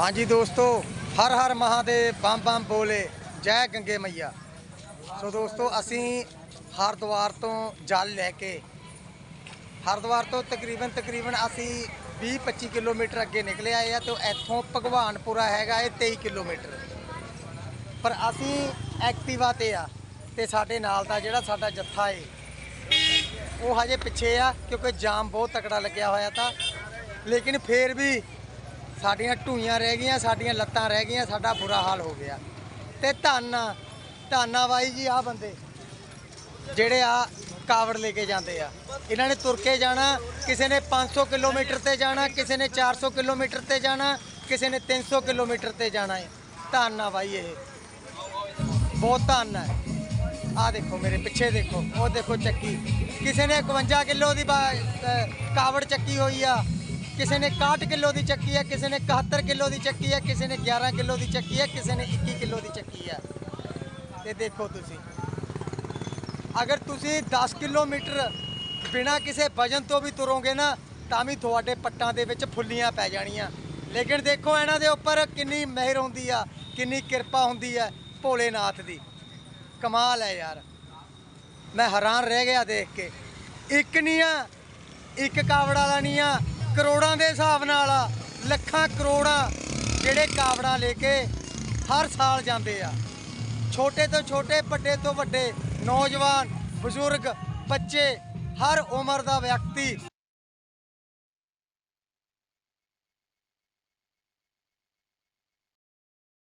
ਹਾਂਜੀ ਦੋਸਤੋ, ਹਰ ਹਰ ਮਹਾਦੇਵ ਬੰਮ ਬੰਮ ਬੋਲੇ, ਜੈ ਗੰਗੇ ਮਈਆ। ਸੋ ਦੋਸਤੋ, ਅਸੀਂ ਹਰਿਦੁਆਰ ਤੋਂ ਜਲ ਲੈ ਕੇ, ਹਰਿਦੁਆਰ ਤੋਂ ਤਕਰੀਬਨ ਤਕਰੀਬਨ ਅਸੀਂ 20-25 ਕਿਲੋਮੀਟਰ ਅੱਗੇ ਨਿਕਲੇ ਆਏ ਆ ਤੇ ਇੱਥੋਂ ਭਗਵਾਨਪੁਰਾ ਹੈਗਾ ਇਹ 23 ਕਿਲੋਮੀਟਰ। ਪਰ ਅਸੀਂ ਐਕਟਿਵਾ ਤੇ ਆ ਤੇ ਸਾਡੇ ਨਾਲ ਦਾ ਜਿਹੜਾ ਸਾਡਾ ਜੱਥਾ ਏ, ਉਹ ਹਜੇ ਪਿੱਛੇ ਆ ਕਿਉਂਕਿ ਜਾਮ ਬਹੁਤ ਤਕੜਾ ਲੱਗਿਆ ਹੋਇਆ ਤਾਂ। ਲੇਕਿਨ ਫੇਰ ਵੀ ਸਾਡੀਆਂ ਢੂਈਆਂ ਰਹਿ ਗਈਆਂ ਸਾਡੀਆਂ ਲੱਤਾਂ ਰਹਿ ਗਈਆਂ ਸਾਡਾ ਬੁਰਾ ਹਾਲ ਹੋ ਗਿਆ। ਤੇ ਧੰਨ ਆ, ਬਾਈ ਜੀ ਆ ਬੰਦੇ ਜਿਹੜੇ ਆ ਕਾਵੜ ਲੈ ਕੇ ਜਾਂਦੇ ਆ। ਇਹਨਾਂ ਨੇ ਤੁਰ ਕੇ ਜਾਣਾ ਕਿਸੇ ਨੇ 500 ਕਿਲੋਮੀਟਰ ਤੇ ਜਾਣਾ ਕਿਸੇ ਨੇ 400 ਕਿਲੋਮੀਟਰ ਤੇ ਜਾਣਾ ਕਿਸੇ ਨੇ 300 ਕਿਲੋਮੀਟਰ ਤੇ ਜਾਣਾ ਹੈ। ਧੰਨ ਆ ਬਾਈ ਇਹ। ਬਹੁਤ ਧੰਨ ਹੈ। ਆ ਦੇਖੋ ਮੇਰੇ ਪਿੱਛੇ ਦੇਖੋ ਉਹ ਦੇਖੋ ਚੱਕੀ। ਕਿਸੇ ਨੇ 51 ਕਿਲੋ ਦੀ ਬਾ- ਕਾਵੜ ਚੱਕੀ ਹੋਈ ਆ। ਕਿਸੇ ਨੇ 61 ਕਿਲੋ ਦੀ ਚੱਕੀ ਹੈ, ਕਿਸੇ ਨੇ 71 ਕਿਲੋ ਦੀ ਚੱਕੀ ਹੈ, ਕਿਸੇ ਨੇ 11 ਕਿਲੋ ਦੀ ਚੱਕੀ ਹੈ, ਕਿਸੇ ਨੇ 21 ਕਿਲੋ ਦੀ ਚੱਕੀ ਹੈ। ਤੇ ਦੇਖੋ ਤੁਸੀਂ। ਅਗਰ ਤੁਸੀਂ 10 ਕਿਲੋਮੀਟਰ ਬਿਨਾ ਕਿਸੇ ਵਜਨ ਤੋਂ ਵੀ ਤੁਰੋਗੇ ਨਾ, ਤਾਂ ਵੀ ਤੁਹਾਡੇ ਪੱਟਾਂ ਦੇ ਵਿੱਚ ਫੁੱਲੀਆਂ ਪੈ ਜਾਣੀਆਂ। ਲੇਕਿਨ ਦੇਖੋ, ਇਹਨਾਂ ਦੇ ਉੱਪਰ ਕਿੰਨੀ ਮਿਹਰ ਹੁੰਦੀ ਆ, ਕਿੰਨੀ ਕਿਰਪਾ ਹੁੰਦੀ ਹੈ ਭੋਲੇਨਾਥ ਦੀ। ਕਮਾਲ ਹੈ ਯਾਰ। ਮੈਂ ਹੈਰਾਨ ਰਹਿ ਗਿਆ ਦੇਖ ਕੇ। ਇੱਕ ਨਹੀਂ ਆ ਇੱਕ ਕਾਵੜ ਵਾਲਾ ਨਹੀਂ ਆ ਕਰੋੜਾਂ ਦੇ ਹਿਸਾਬ ਨਾਲ ਲੱਖਾਂ ਕਰੋੜਾਂ ਜਿਹੜੇ ਕਾਵੜਾ ਲੈ ਕੇ ਹਰ ਸਾਲ ਜਾਂਦੇ ਆ। ਛੋਟੇ ਤੋਂ ਛੋਟੇ, ਵੱਡੇ ਤੋਂ ਵੱਡੇ ਨੌਜਵਾਨ, ਬਜ਼ੁਰਗ, ਬੱਚੇ, ਹਰ ਉਮਰ ਦਾ ਵਿਅਕਤੀ